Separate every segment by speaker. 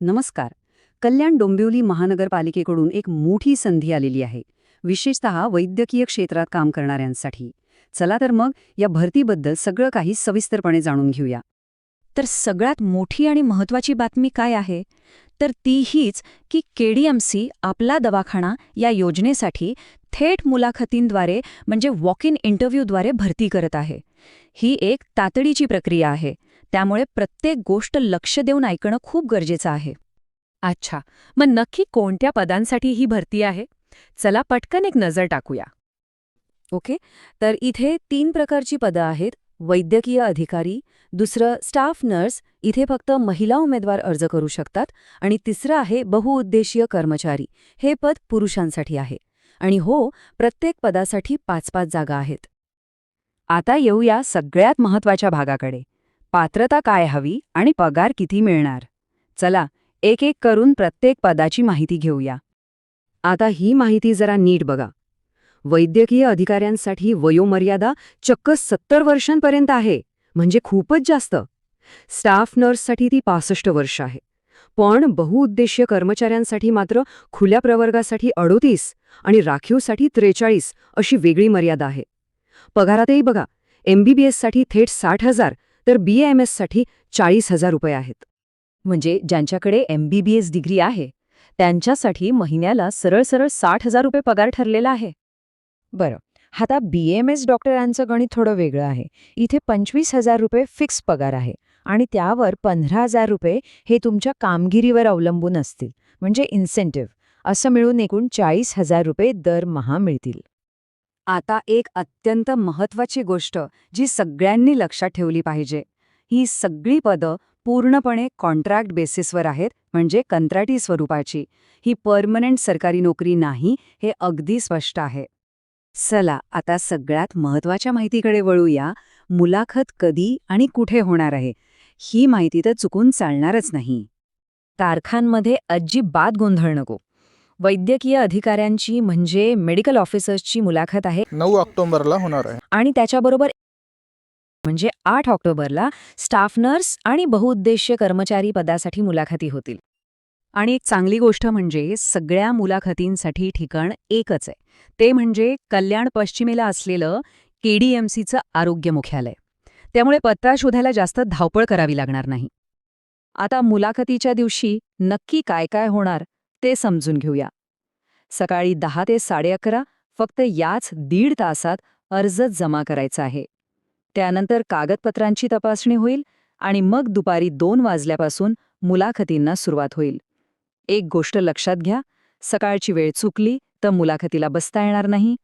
Speaker 1: नमस्कार. कल्याण डोंबिवली महानगरपालिकेकडून एक मोठी संधी आलेली आहे. विशेषतः वैद्यकीय क्षेत्रात काम करणाऱ्यांसाठी. चला तर मग या भरतीबद्दल सगळं काही सविस्तरपणे जाणून घेऊया.
Speaker 2: तर सगळ्यात मोठी आणि महत्वाची बातमी काय आहे? तर ती हीच की केडीएमसी आपला दवाखाना या योजनेसाठी थेट मुलाखतींद्वारे म्हणजे वॉक इन इंटरव्ह्यूद्वारे भरती करत आहे. ही एक तातडीची प्रक्रिया आहे. त्यामुळे प्रत्येक गोष्ट लक्ष देऊन ऐकणं खूप गरजेचं आहे.
Speaker 3: अच्छा मग नक्की कोणत्या पदांसाठी ही भरती आहे? चला पटकन एक नजर टाकूया.
Speaker 1: ओके तर इथे तीन प्रकारची पदं आहेत. वैद्यकीय अधिकारी दुसरं स्टाफ नर्स इथे फक्त महिला उमेदवार अर्ज करू शकतात. आणि तिसरं आहे बहुउद्देशीय कर्मचारी. हे पद पुरुषांसाठी आहे. आणि हो प्रत्येक पदासाठी पाच पाच जागा आहेत. आता येऊया सगळ्यात महत्त्वाच्या भागाकडे. पात्रता काय हवी आणि पगार किती मिळणार? चला एक एक करून प्रत्येक पदाची माहिती घेऊया. आता ही माहिती जरा नीट बघा. वैद्यकीय अधिकाऱ्यांसाठी वयोमर्यादा चक्क सत्तर वर्षांपर्यंत आहे म्हणजे खूपच जास्त. स्टाफ नर्ससाठी ती पासष्ट वर्ष आहे. पण बहुउद्देशीय कर्मचाऱ्यांसाठी मात्र खुल्या प्रवर्गासाठी अडोतीस आणि राखीवसाठी त्रेचाळीस अशी वेगळी मर्यादा आहे. पगारातही बघा एमबीबीएससाठी थेट साठ हजार तर बी एम एससाठी चाळीस हजार रुपये आहेत.
Speaker 2: म्हणजे ज्यांच्याकडे M B B S degree आहे त्यांच्यासाठी महिन्याला सरळ सरळ साठ हजार रुपये पगार ठरलेला आहे.
Speaker 4: बरं आता बी एम एस डॉक्टरांचं गणित थोडं वेगळं आहे. इथे पंचवीस हजार रुपये फिक्स पगार आहे आणि त्यावर पंधरा हजार रुपये हे तुमच्या कामगिरीवर अवलंबून असतील. म्हणजे इन्सेंटिव्ह. असं मिळून एकूण चाळीस हजार रुपये दरमहा मिळतील.
Speaker 1: आता एक अत्यंत महत्वाची गोष्ट जी सगळ्यांनी लक्षात ठेवली पाहिजे. ही सगळी पदं पूर्णपणे कॉन्ट्रॅक्ट बेसिसवर आहेत म्हणजे कंत्राटी स्वरूपाची. ही परमनंट सरकारी नोकरी नाही हे अगदी स्पष्ट आहे. चला आता सगळ्यात महत्त्वाच्या माहितीकडे वळूया. मुलाखत कधी आणि कुठे होणार आहे? ही माहिती तर चुकून चालणारच नाही.
Speaker 2: तारखांमध्ये अजिबात गोंधळ नको. वैद्यकीय अधिकाऱ्यांची म्हणजे मेडिकल ऑफिसर्सची मुलाखत आहे.
Speaker 5: नऊ ऑक्टोबरला होणार आहे.
Speaker 2: आणि त्याच्याबरोबर म्हणजे आठ ऑक्टोबरला स्टाफ नर्स आणि बहुउद्देशीय कर्मचारी पदासाठी मुलाखती होतील.
Speaker 1: आणि एक चांगली गोष्ट म्हणजे सगळ्या मुलाखतींसाठी ठिकाण एकच आहे. ते म्हणजे कल्याण पश्चिमेला असलेलं केडीएमसीचं आरोग्य मुख्यालय. त्यामुळे पत्ता शोधायला जास्त धावपळ करावी लागणार नाही. आता मुलाखतीच्या दिवशी नक्की काय काय होणार? ते समजून घेऊया. सकाळी दहा ते साडे अकरा फक्त याच दीड तासात अर्ज जमा करायचा आहे. त्यानंतर कागदपत्रांची तपासणी होईल आणि मग दुपारी दोन वाजल्यापासून मुलाखतींना सुरुवात होईल. एक गोष्ट लक्षात घ्या सकाळची वेळ चुकली तर मुलाखतीला बसता येणार नाही.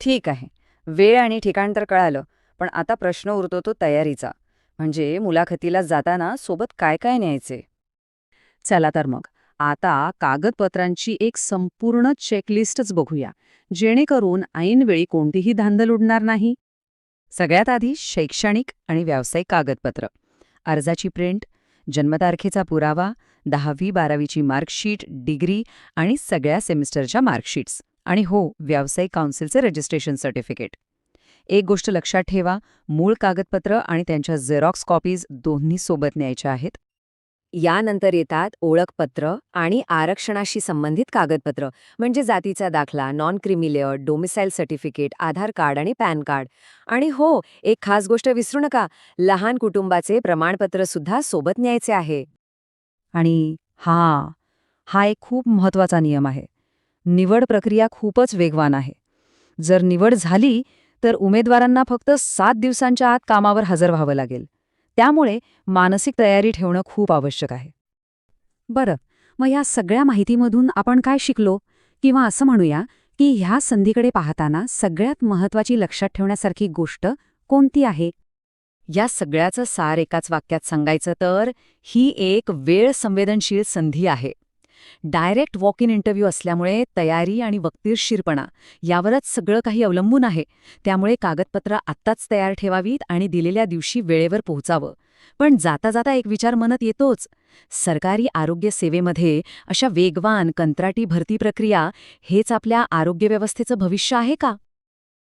Speaker 1: ठीक आहे वेळ आणि ठिकाण तर कळालं पण आता प्रश्न उरतो तो तयारीचा. म्हणजे मुलाखतीला जाताना सोबत काय काय न्यायचे? चला तर मग. आता कागदपत्रांची एक संपूर्ण चेकलिस्टच बघूया जेणेकरून ऐनवेळी कोणतीही धांदल उडणार नाही. सगळ्यात आधी शैक्षणिक आणि व्यावसायिक कागदपत्र. अर्जाची प्रिंट जन्मतारखेचा पुरावा दहावी बारावीची मार्कशीट डिग्री आणि सगळ्या सेमिस्टरच्या मार्कशीट्स. आणि हो व्यावसायिक काउन्सिलचे रजिस्ट्रेशन सर्टिफिकेट. एक गोष्ट लक्षात ठेवा मूळ कागदपत्र आणि त्यांच्या झेरॉक्स कॉपीज दोन्ही सोबत न्यायच्या आहेत. यानंतर येतात ओळखपत्र आणि आरक्षणाशी संबंधित कागदपत्र म्हणजे जातीचा दाखला non creamy layer domicile certificate Aadhaar card आणि पॅन कार्ड. आणि हो एक खास गोष्ट विसरू नका लहान कुटुंबाचे प्रमाणपत्र सुद्धा सोबत न्यायचे आहे. आणि हा हा एक खूप महत्त्वाचा नियम आहे. निवड प्रक्रिया खूपच वेगवान आहे. जर निवड झाली तर उमेदवारांना फक्त सात दिवसांच्या आत कामावर हजर व्हावं लागेल. त्यामुळे मानसिक तयारी ठेवणं खूप आवश्यक आहे. बरं मग या सगळ्या माहितीमधून आपण काय शिकलो? किंवा असं म्हणूया की ह्या संधीकडे पाहताना सगळ्यात महत्वाची लक्षात ठेवण्यासारखी गोष्ट कोणती आहे? या सगळ्याचं सार एकाच वाक्यात सांगायचं तर ही एक वेळ संवेदनशील संधी आहे. डायरेक्ट वॉक इन इंटरव्ह्यू असल्यामुळे तयारी आणि वक्तीरशीरपणा यावरच सगळं काही अवलंबून आहे. त्यामुळे कागदपत्र आत्ताच तयार ठेवावीत आणि दिलेल्या दिवशी वेळेवर पोहोचावं. पण जाता जाता एक विचार मनात येतोच. सरकारी आरोग्य सेवेमध्ये अशा वेगवान कंत्राटी भरती प्रक्रिया हेच आपल्या आरोग्य व्यवस्थेचं भविष्य आहे का?